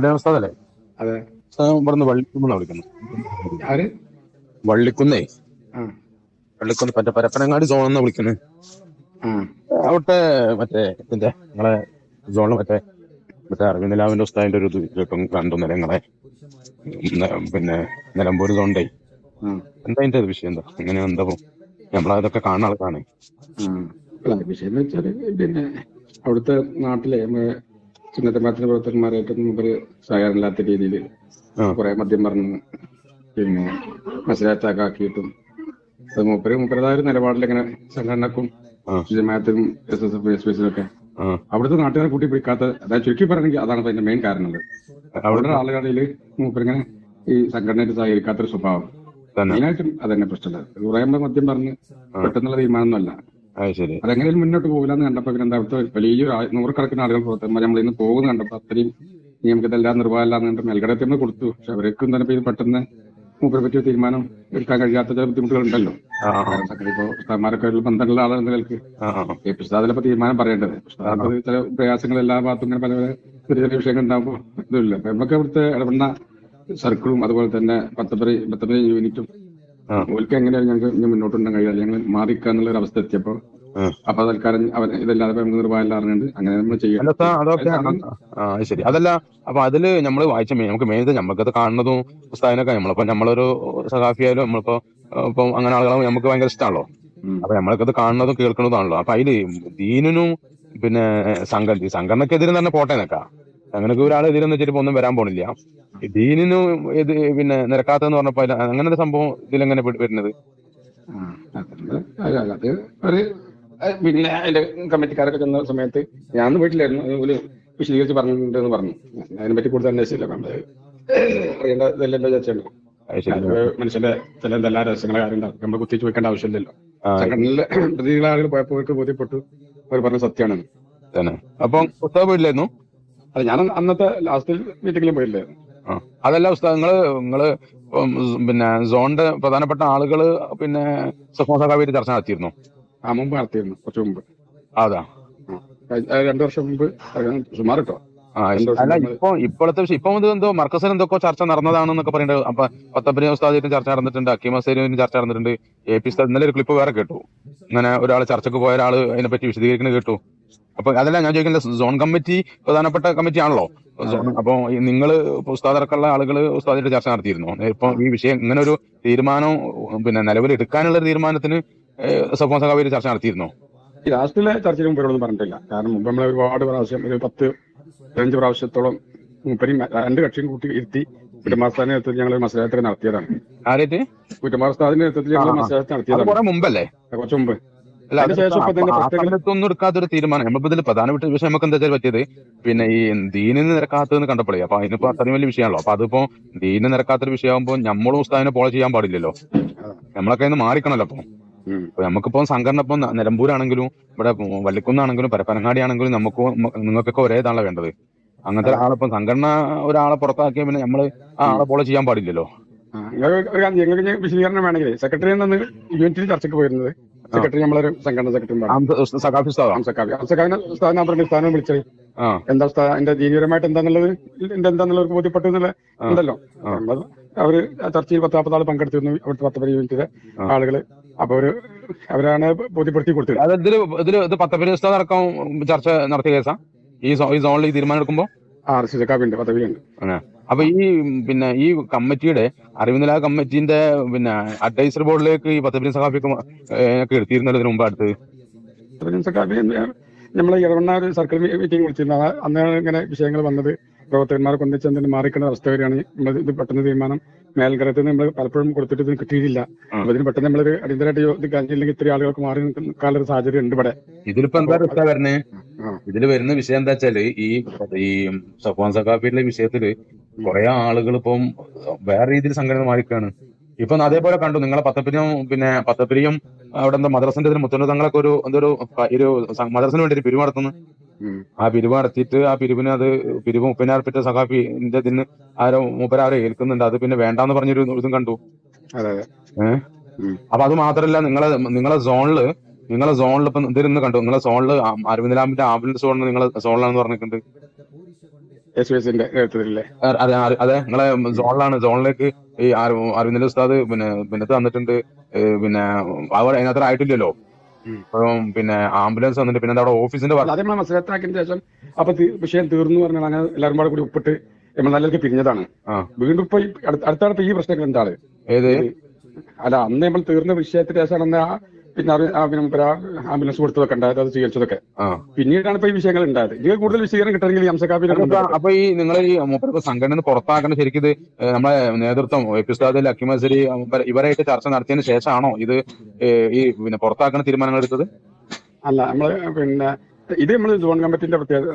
പിന്നെ ഉസ്താദല്ലേ? അതെ. ഇവിടുന്ന് വള്ളിക്കുന്നാ വിളിക്കുന്നത് ആര്? വള്ളിക്കുന്നേ. വള്ളിക്കുന്ന് മറ്റേ പരപ്പനങ്ങാടി സോണെന്ന് വിളിക്കുന്നത് ആ. അവിടുത്തെ മറ്റേ ഇതിന്റെ നിങ്ങളെ സോണിൽ മറ്റേ മറ്റേ അരവിന്ദ് ഉസ്താദിന്റെ ഒരു ഇത് കണ്ടു നിലങ്ങളെ പിന്നെ നിലമ്പൂർ സോണ്ടേ എന്താ അതിന്റെ വിഷയം എന്താ? അങ്ങനെ എന്താ? നമ്മളതൊക്കെ കാണുന്ന ആൾക്കാണ് വിഷയം എന്ന് വെച്ചാൽ പിന്നെ അവിടുത്തെ നാട്ടിലെ നമ്മുടെ മാധ്യമ പ്രവർത്തകന്മാരായിട്ട് ഇവർ സഹകരണമില്ലാത്ത രീതിയിൽ. കുറെ മദ്യം പറഞ്ഞ് പിന്നെ മത്സരാറ്റാക്കാക്കിയിട്ടും അത് മൂപ്പര് മൂപ്പരതായ ഒരു നിലപാടിൽ ഇങ്ങനെ സംഘടനക്കും ജമാത്തും ജമാഅത്തിനും S S F S P ഒക്കെ ആ. അവിടുത്തെ നാട്ടുകാരെ കൂട്ടി പിടിക്കാത്ത അതായത് ചുരുക്കി പറയണമെങ്കിൽ അതാണ് അതിന്റെ മെയിൻ കാരണം അവിടെ ആളുകളിൽ മൂപ്പരിങ്ങനെ ഈ സംഘടനയായിട്ട് സഹകരിക്കാത്തൊരു സ്വഭാവം. മെയിനായിട്ടും അതന്നെ പ്രശ്നമില്ല കുറേ മദ്യം പറഞ്ഞ് പെട്ടെന്നുള്ള തീരുമാനമൊന്നുമല്ല. ശരി. അതെങ്ങനെയും മുന്നോട്ട് പോകില്ലെന്ന് കണ്ടപ്പോ പിന്നെ എന്താ അവിടുത്തെ വലിയ ആ- നൂറുകണക്കിന് ആളുകൾ പ്രവർത്തകന്മാർ നമ്മൾ ഇന്ന് പോകുന്ന കണ്ടപ്പോ അത്രയും ഇനി നമുക്ക് ഇതെല്ലാം നിർവാഹമില്ലാന്ന് കണ്ട് മേൽക്കടത്തിൽ നിന്ന് കൊടുത്തു. പക്ഷെ അവർക്കും തന്നെ ഇപ്പൊ ഇത് പെട്ടെന്ന് മൂപ്പരെ പറ്റിയ തീരുമാനം എടുക്കാൻ കഴിയാത്ത ചില ബുദ്ധിമുട്ടുകൾ ഉണ്ടല്ലോ ആ. ആ ഉസ്താദ്മാരൊക്കെ ബന്ധമുള്ള ആളുകൾ നിലയ്ക്ക്. ആ ആ. ഈ തീരുമാനം പറയേണ്ടത്. ഉസ്താദ് ചില പ്രയാസങ്ങൾ എല്ലാ ഭാഗത്തും ഇങ്ങനെ പല പല ചെറിയ ചെറിയ വിഷയങ്ങൾ ഉണ്ടാകുമ്പോൾ ഇതുമില്ല. അപ്പൊ നമുക്ക് അവിടുത്തെ ഇടപെടുന്ന സർക്കിളും അതുപോലെ തന്നെ പത്തപ്പരി പത്തപ്പരി യൂണിറ്റും. ഓൽക്ക് എങ്ങനെയാണ് ഞങ്ങൾക്ക് ഇനി മുന്നോട്ട് കൊണ്ടുപോകാൻ കഴിയില്ല. ഞങ്ങൾ മാറിക്കാന്നുള്ള ഒരു അവസ്ഥ എത്തിയപ്പോ. അപ്പൊ തൽക്കാലം അവർ ഇതല്ലാതെ നമുക്ക് നിർവാഹമില്ല അറിഞ്ഞുണ്ട് അങ്ങനെ നമ്മൾ ചെയ്യും. ശരി. അതല്ല അപ്പൊ അതിൽ നമ്മൾ വായിച്ച നമുക്ക് മെയിൻ നമുക്കത് കാണുന്നതും ഉസ്താദിനൊക്കെ നമ്മളിപ്പോ നമ്മളൊരു സഹാഫിയായാലും നമ്മളിപ്പോ ഇപ്പൊ അങ്ങനെ ആളുകളെ നമുക്ക് ഭയങ്കര ഇഷ്ടമാണല്ലോ അപ്പൊ അപ്പൊ അത് കാണുന്നതും കേൾക്കുന്നതാണല്ലോ അപ്പൊ അതിൽ ദീനിനും പിന്നെ സംഘ സംഘടനക്കെതിരെ തന്നെ പോട്ടെ നിൽക്കാം അങ്ങനൊക്കെ ഒരാൾ എതിരെന്ന് വെച്ചിട്ടിപ്പോ ഒന്നും വരാൻ പോണില്ല. ദീനിന് ഇത് പിന്നെ നിരക്കാത്തെന്ന് പറഞ്ഞപ്പോ അങ്ങനെ ഒരു സംഭവം ഇതിലെങ്ങനെ വരുന്നത്. അത് ഒരു പിന്നെ അതിന്റെ കമ്മിറ്റിക്കാരൊക്കെ ചെന്ന സമയത്ത് ഞാൻ വീട്ടിലായിരുന്നു അതുപോലെ വിശദീകരിച്ച് പറഞ്ഞിട്ടുണ്ടെന്ന് പറഞ്ഞു. അതിനെ പറ്റി കൂടുതൽ അന്വേഷിച്ചില്ല. നമ്മൾ അറിയേണ്ട ഇതെല്ലാം വിചാരിച്ചുണ്ട് മനുഷ്യന്റെ ചില എന്തെല്ലാം രഹസ്യങ്ങളെ കാര്യം നമ്മൾ കുത്തിച്ച് വെക്കേണ്ട ആവശ്യമില്ലല്ലോ. സംഘടനയിലെ പ്രതികളെ ആളുകൾ പോയപ്പോൾ ബോധ്യപ്പെട്ടു. അവർ പറഞ്ഞ സത്യമാണ്. അപ്പം പുസ്തകം വീട്ടിലായിരുന്നു അത് ഞാൻ അന്നത്തെ ലാസ്റ്റ് മീറ്റിംഗിലും പോയില്ലേ. അതല്ല ഉസ്താദ് നിങ്ങൾ നിങ്ങൾ പിന്നെ സോണിന്റെ പ്രധാനപ്പെട്ട ആളുകൾ പിന്നെ സഖായിട്ട് ചർച്ച നടത്തിയിരുന്നു? ആ മുമ്പ് നടത്തിയിരുന്നു കുറച്ച് മുമ്പ്. അതാ. രണ്ടു വർഷം മുമ്പ് സുമാർ കേട്ടോ. അല്ല ഇപ്പൊ ഇപ്പോഴത്തെ ഇപ്പൊ ഇത് എന്തോ മർക്കസിൽ എന്തൊക്കെ ചർച്ച നടന്നതാണെന്നൊക്കെ പറയുന്നുണ്ട് അപ്പൊ പത്തപ്പനി ഉസ്താദിറ്റും ചർച്ച നടന്നിട്ടുണ്ട് അക്കീം അസേരിയും ചർച്ച നടന്നിട്ടുണ്ട് എ പി ഉസ്താദ്. ഇന്നലെ ഒരു ക്ലിപ്പ് വേറെ കേട്ടു. ഇങ്ങനെ ഒരാൾ ചർച്ചക്ക് പോയ ഒരാൾ അതിനെപ്പറ്റി വിശദീകരിക്കുന്നത് കേട്ടു. അപ്പൊ അതല്ല ഞാൻ ചോദിക്കുന്നത് സോൺ കമ്മിറ്റി പ്രധാനപ്പെട്ട കമ്മിറ്റി ആണല്ലോ സോൺ അപ്പൊ നിങ്ങൾ നിങ്ങൾ ആളുകൾ ഉസ്താദിന്റെ ചർച്ച നടത്തിയിരുന്നു? ഇപ്പൊ ഈ വിഷയം ഇങ്ങനെ ഒരു തീരുമാനം പിന്നെ നിലവിൽ എടുക്കാനുള്ള തീരുമാനത്തിന് സപ്പോസ് സഖാവേര് ചർച്ച നടത്തിയിരുന്നു? ഈ ലാസ്റ്റിലെ ചർച്ചയിൽ മുമ്പ് ഇവരൊന്നും പറഞ്ഞിട്ടില്ല. കാരണം മുമ്പ് നമ്മളെ ഒരുപാട് പ്രാവശ്യം ഒരു പത്ത് പതിനഞ്ച് പ്രാവശ്യത്തോളം മുപ്പരി രണ്ട് കക്ഷിയും കൂട്ടി ഇരുത്തി കുറ്റമാസ്ഥാന്റെ നേതൃത്വത്തിൽ ഞങ്ങൾ മത്സരത്തിൽ നടത്തിയതാണ്. ആരായിട്ട്? കുറ്റമാസ്ഥാന്റെ നേതൃത്വത്തിൽ ഞങ്ങൾ. മത്സരത്തിൽ നടത്തിയതാണ്. കുറച്ച് മുമ്പ്. സമയത്തൊന്നും എടുക്കാത്തൊരു തീരുമാനം. നമ്മളിപ്പോ ഇതിൽ പ്രധാനപ്പെട്ട വിഷയം നമുക്ക് എന്താ വെച്ചാൽ പറ്റിയത്? പിന്നെ ഈ ദീനിന് നിരക്കാത്തതെന്ന് കണ്ടപ്പോഴേ അപ്പൊ അതിനിപ്പോ അത്രയും വലിയ വിഷയമാണല്ലോ. അപ്പൊ അതിപ്പോ ദീനിന് നിരക്കാത്തൊരു വിഷയമാകുമ്പോൾ നമ്മളും ഉസ്താദിനെ ഫോളോ ചെയ്യാൻ പാടില്ലല്ലോ. നമ്മളൊക്കെ ഇന്ന് മാറിക്കണല്ലോ അപ്പൊ. നമുക്കിപ്പോ സംഘടന ഇപ്പൊ നിലമ്പൂരാണെങ്കിലും ഇവിടെ വള്ളിക്കുന്നാണെങ്കിലും പരപ്പനങ്ങാടി ആണെങ്കിലും നമുക്ക് നിങ്ങൾക്കൊക്കെ ഒരേ ഇതാണല്ലോ വേണ്ടത്. അങ്ങനത്തെ ഒരാളിപ്പോ സംഘടന ഒരാളെ പുറത്താക്കിയ പിന്നെ നമ്മൾ ആ ആളെ ഫോളോ ചെയ്യാൻ പാടില്ലല്ലോ. ഞാൻ വിശദീകരണം വേണമെങ്കിൽ സെക്രട്ടറി യൂണിറ്റിൽ ചർച്ചയ്ക്ക് പോയിരുന്നത്? സെക്രട്ടറി നമ്മളൊരു സംഘടന സെക്രട്ടറി സഖാഫി സ്ഥാനം സ്ഥാനവും സ്ഥാനം വിളിച്ചത്? എന്താ എന്റെ ജീവിതപരമായിട്ട് എന്താന്നുള്ളത്? എന്റെ എന്താന്നുള്ളവർക്ക് ബോധ്യപ്പെട്ടു എന്നുള്ള ഉണ്ടല്ലോ. അവർ ചർച്ചയിൽ പത്ത് നാൽപ്പത് ആൾ പങ്കെടുത്തിരുന്നു അവിടുത്തെ പത്ത് പരി യൂണിറ്റിലെ ആളുകൾ. അപ്പൊ അവർ അവരാണ് ബോധ്യപ്പെടുത്തി കൊടുത്തത്. ഇതിൽ ഇതിൽ ഇത് പത്തപ്പരി ഉസ്താദ് അടക്കം ചർച്ച നടത്തിയ കേസാ? ഈ സോണിൽ തീരുമാനം എടുക്കുമ്പോ? ആ സി ഉണ്ട് പത്ത് ഉണ്ട്. അങ്ങനെ. അപ്പൊ ഈ പിന്നെ ഈ കമ്മിറ്റിയുടെ അറിവിന്ദല കമ്മിറ്റിന്റെ പിന്നെ അഡ്വൈസർ ബോർഡിലേക്ക് ഈ പത്തപ്പരി സഹാബിക്ക് ഒക്കെ എടുത്തിരുന്നല്ലോ ഇതിന് മുമ്പ് അടുത്ത്? നമ്മളെ ഇടവണ്ണ ഒരു സർക്കിൾ മീറ്റിംഗ് വിളിച്ചിരുന്നു അന്നാണ് ഇങ്ങനെ വിഷയങ്ങൾ വന്നത്. പ്രവർത്തകന്മാരെ ഒന്നിച്ച് എന്തെങ്കിലും മാറിക്കുന്ന അവസ്ഥ വരികയാണ് നമ്മൾ ഇത് പെട്ടെന്ന് തീരുമാനം. മേൽക്കരത്ത് നമ്മൾ പലപ്പോഴും കൊടുത്തിട്ട് ഇത് കിട്ടിയിട്ടില്ല. അപ്പൊ ഇതിന് പെട്ടെന്ന് നമ്മളൊരു അടിയന്തരമായിട്ട് ഇത് കഴിഞ്ഞില്ലെങ്കിൽ ഇത്രയും ആളുകൾക്ക് മാറി നിൽക്കാനുള്ള സാഹചര്യം ഉണ്ട് ഇവിടെ. ഇതിലിപ്പോ എന്താ അവസ്ഥ വരുന്നത്. ഇതിൽ വരുന്ന വിഷയം എന്താ വെച്ചാൽ ഈ ഈ സഫാൻ സഖാഫിയുടെ വിഷയത്തിൽ കുറെ ആളുകൾ ഇപ്പം വേറെ രീതിയിൽ സംഘടന മാറിക്കാണ്. ഇപ്പൊ അതേപോലെ കണ്ടു നിങ്ങളെ പത്തപ്പിരിയും പിന്നെ പത്തപ്പിരിയും അവിടെ എന്താ മദ്രസിന്റെ ഇതിന് മുത്തുന്നതങ്ങളൊക്കെ ഒരു എന്തൊരു ഒരു മദ്രസന് വേണ്ടി ഒരു പിരിവ് നടത്തുന്നു. ആ പിരിവ് നടത്തിയിട്ട് ആ പിരിവിന് അത് പിരിവ് മുപ്പതിനായിരപ്പിറ്റ സഖാഫിന്റെ ഇതിന് ആരോ മൂപ്പരാരോ ഏൽക്കുന്നുണ്ട്. അത് പിന്നെ വേണ്ടാന്ന് പറഞ്ഞൊരു ഇതും കണ്ടു. ഏഹ് അപ്പൊ അത് മാത്രല്ല നിങ്ങളെ നിങ്ങളെ സോണിൽ നിങ്ങളെ സോണിൽ ഇപ്പൊ ഇതിരുന്ന് കണ്ടു. നിങ്ങളെ സോണിൽ അരവിന്ദ് ലാമിന്റെ ആംബുലൻസ് സോണിൽ നിങ്ങളെ സോണിലാണെന്ന് പറഞ്ഞിട്ടുണ്ട്. എസ് എസിന്റെ നേതൃത്വത്തിലല്ലേ? അതെ അതെ. നിങ്ങളെ സോണിലാണ് സോണിലേക്ക് ഈ അര- ഉസ്താദ് പിന്നെ പിന്നെ തന്നിട്ടുണ്ട്. പിന്നെ അവർ അതിനകത്ത് ആയിട്ടില്ലല്ലോ? അപ്പം പിന്നെ ആംബുലൻസ് വന്നിട്ട് പിന്നെ അവിടെ ഓഫീസിന്റെ അത് മനസ്സിലാക്കിയതിന് ശേഷം അപ്പൊ വിഷയം തീർന്നു പറഞ്ഞാൽ അങ്ങനെ എല്ലാവരും കൂടെ കൂടി ഒപ്പിട്ട് നമ്മൾ നല്ലതൊക്കെ പിരിഞ്ഞതാണ്. വീണ്ടും ഇപ്പൊ അടുത്താണ് ഇപ്പൊ ഈ പ്രശ്നങ്ങൾ എന്താണ്? ഏത്? അല്ല അന്ന് നമ്മൾ തീർന്ന വിഷയത്തിന് ശേഷം അന്ന് ആ പിന്നെ പിന്നെ ആംബുലൻസ് കൊടുത്തതൊക്കെ ഉണ്ടായത് അത് സ്വീകരിച്ചതൊക്കെ. പിന്നീടാണ് ഇപ്പൊ ഈ വിഷയങ്ങൾ ഉണ്ടായത്. ഇതിന് കൂടുതൽ വിശദീകരണം കിട്ടണമെങ്കിൽ ഈ അംശകാപ്പിനെ അപ്പൊ ഈ നിങ്ങൾ ഈ സംഘടന പുറത്താക്കുന്ന ശരിക്കും ഇത് നമ്മളെ നേതൃത്വം എപ്പിസ്താദിൽ അക്കിമസരി ഇവരായിട്ട് ചർച്ച നടത്തിയതിന് ശേഷമാണോ ഇത് ഈ പിന്നെ പുറത്താക്കുന്ന തീരുമാനങ്ങൾ എടുത്തത്? അല്ല നമ്മൾ പിന്നെ ഇത് നമ്മൾ ജോൺ കമ്മിറ്റിന്റെ പ്രത്യേകത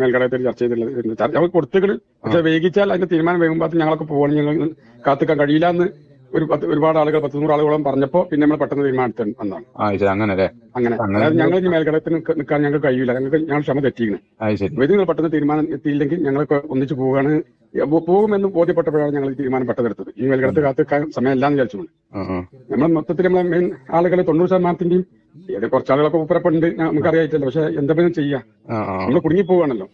മേൽഘടകത്തിൽ ചർച്ച ചെയ്തിട്ടുള്ളത് ഞങ്ങൾ കൊടുത്തുകൾ പക്ഷെ വൈകിച്ചാൽ അതിന്റെ തീരുമാനം വൈകുമ്പോൾ ഞങ്ങളൊക്കെ പോകണം. ഞങ്ങൾ കാത്തുക്കാൻ കഴിയില്ല എന്ന് ഒരു പത്ത് ഒരുപാട് ആളുകൾ പത്ത് നൂറ് ആളുകളോളം പറഞ്ഞപ്പോ പിന്നെ നമ്മൾ പെട്ടെന്ന് തീരുമാനത്തിൽ വന്നതാണ് ആ ശരി അങ്ങനെ അല്ലേ അങ്ങനെ. അങ്ങനെ അതായത് ഞങ്ങൾ ഈ നിക്ക- നിൽക്കാൻ ഞങ്ങൾക്ക് കഴിയില്ല. ഞങ്ങൾക്ക് ഞങ്ങൾ ക്ഷമ തെറ്റിയിരുന്നു അത് ശരി. ഇത് നിങ്ങൾ പെട്ടെന്ന് തീരുമാനം എത്തിയില്ലെങ്കിൽ ഞങ്ങളൊക്കെ ഒന്നിച്ച് പോവുകയാണ്. പോ- പോകുമെന്ന് ബോധ്യപ്പെട്ടപ്പോഴാണ് ഞങ്ങൾ ഈ തീരുമാനം പെട്ടെന്ന് എടുത്തത്. ഈ മേൽഘടത്ത് കാത്ത് സമയമില്ലാന്ന് വിചാരിച്ചുകൊണ്ട്. ആ ആ. നമ്മൾ മൊത്തത്തിൽ നമ്മളെ മെയിൻ ആളുകൾ തൊണ്ണൂറ് ശതമാനത്തിന്റെയും ഏത് കുറച്ചാളുകളൊക്കെ ഉപ്പരപ്പുണ്ട് നമുക്കറിയായിട്ടില്ല പക്ഷെ എന്തെങ്കിലും ചെയ്യാം. നമ്മൾ കുടുങ്ങി പോവാണല്ലോ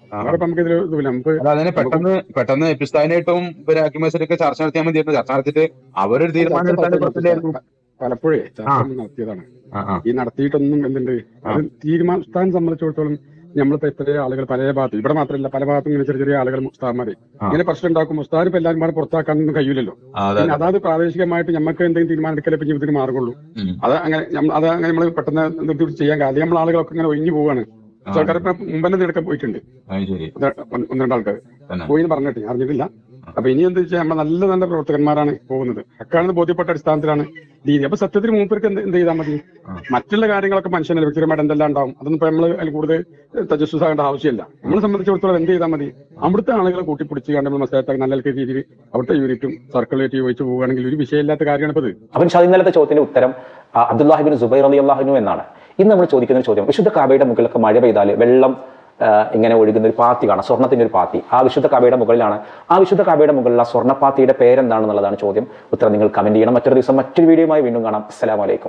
നമുക്ക് ഇതിൽ നമുക്ക് അതിനെ പെട്ടെന്ന് പെട്ടെന്ന് എപ്പിസ്താദിനായിട്ടും ഇവർ അക്കിമസരിയൊക്കെ ചർച്ച നടത്തിയാൽ മതിയായിരുന്നു ചർച്ച നടത്തിയിട്ട് അവരൊരു തീരുമാനം പ്രശ്നമില്ലായിരുന്നു പലപ്പോഴേ ചർച്ച നടത്തിയതാണ്. ഈ നടത്തിയിട്ടൊന്നും എന്തുണ്ട്? അത് തീരുമാനം സംബന്ധിച്ചിടത്തോളം നമ്മളിപ്പോ ഇത്രയും ആളുകൾ പല ഭാഗത്ത് ഇവിടെ മാത്രമല്ല പല ഭാഗത്തും ഇങ്ങനെ ചെറിയ ചെറിയ ആളുകൾ ഉസ്താദ്മാരെ ആ. ഇങ്ങനെ പ്രശ്നം ഉണ്ടാക്കും ഉസ്താദ് ഇപ്പൊ എല്ലാവരും പുറത്താക്കാനൊന്നും കഴിയില്ലല്ലോ പിന്നെ അതാത് പ്രാദേശികമായിട്ട് നമുക്ക് എന്തെങ്കിലും തീരുമാനം എടുക്കലേ ഇപ്പൊ ജീവിതത്തിന് മാറുകയുള്ളൂ. അത് അങ്ങനെ അത് അങ്ങനെ നമ്മൾ പെട്ടെന്ന് നിർത്തി ചെയ്യാൻ കാര്യം. നമ്മൾ ആളുകളൊക്കെ ഇങ്ങനെ ഒഴിഞ്ഞു പോവാണ്. സർക്കാർ ഇപ്പൊ മുമ്പന്നെ എടുക്കാൻ പോയിട്ടുണ്ട്. ഒന്ന് രണ്ടാൾക്കാർ പോയി പറഞ്ഞിട്ട് ഞാൻ അറിഞ്ഞിട്ടില്ല. അപ്പൊ ഇനി എന്താ വെച്ചാൽ നമ്മൾ നല്ല നല്ല പ്രവർത്തകന്മാരാണ് പോകുന്നത്. അക്കാണെന്ന് ബോധ്യപ്പെട്ട അടിസ്ഥാനത്തിലാണ് രീതി അപ്പൊ സത്യത്തിൽ മൂപ്പർക്ക് എന്ത് എന്ത് ചെയ്താൽ മതി? മറ്റുള്ള കാര്യങ്ങളൊക്കെ മനുഷ്യനെ വ്യക്തിപരമായിട്ട് എന്തെല്ലാം ഉണ്ടാവും? അതൊന്നും ഇപ്പൊ നമ്മൾ അതിൽ കൂടുതൽ തജസ്സുസാകേണ്ട ആവശ്യമില്ല. നമ്മളെ സംബന്ധിച്ചിടത്തോളം എന്ത് ചെയ്താൽ മതി? അവിടുത്തെ ആളുകളെ കൂട്ടിപ്പിടിച്ച് കണ്ട് നമ്മൾ മത്സരത്താക്കി നല്ല രീതിയിൽ അവിടുത്തെ യൂണിറ്റും സർക്കിളേറ്റ് ചോദിച്ചു പോവുകയാണെങ്കിൽ ഒരു വിഷയമില്ലാത്ത കാര്യമാണ് ഇത്. ഷാദി ഇന്നലത്തെ ചോദ്യത്തിന്റെ ഉത്തരം അബ്ദുല്ലാഹിബിൻ സുബൈർ അലി അള്ളാഹിനു എന്നാണ്. ഇന്ന് നമ്മൾ ചോദിക്കുന്ന ചോദ്യം വിശുദ്ധ കാബയുടെ മുകളിലൊക്കെ മഴ പെയ്താൽ വെള്ളം ഇങ്ങനെ ഒഴുകുന്ന ഒരു പാത്തി കാണാം. സ്വർണത്തിന്റെ ഒരു പാത്തി. ആ വിശുദ്ധ കവയുടെ മുകളിലാണ്. ആ വിശുദ്ധ കാബയുടെ മുകളിലുള്ള സ്വർണപ്പാത്തിയുടെ പേരെന്താണെന്നുള്ളതാണ് ചോദ്യം. ഉത്തരം നിങ്ങൾ കമന്റ് ചെയ്യണം. മറ്റൊരു ദിവസം മറ്റൊരു വീഡിയോയുമായി വീണ്ടും കാണാം. അസ്സലാമലൈക്കും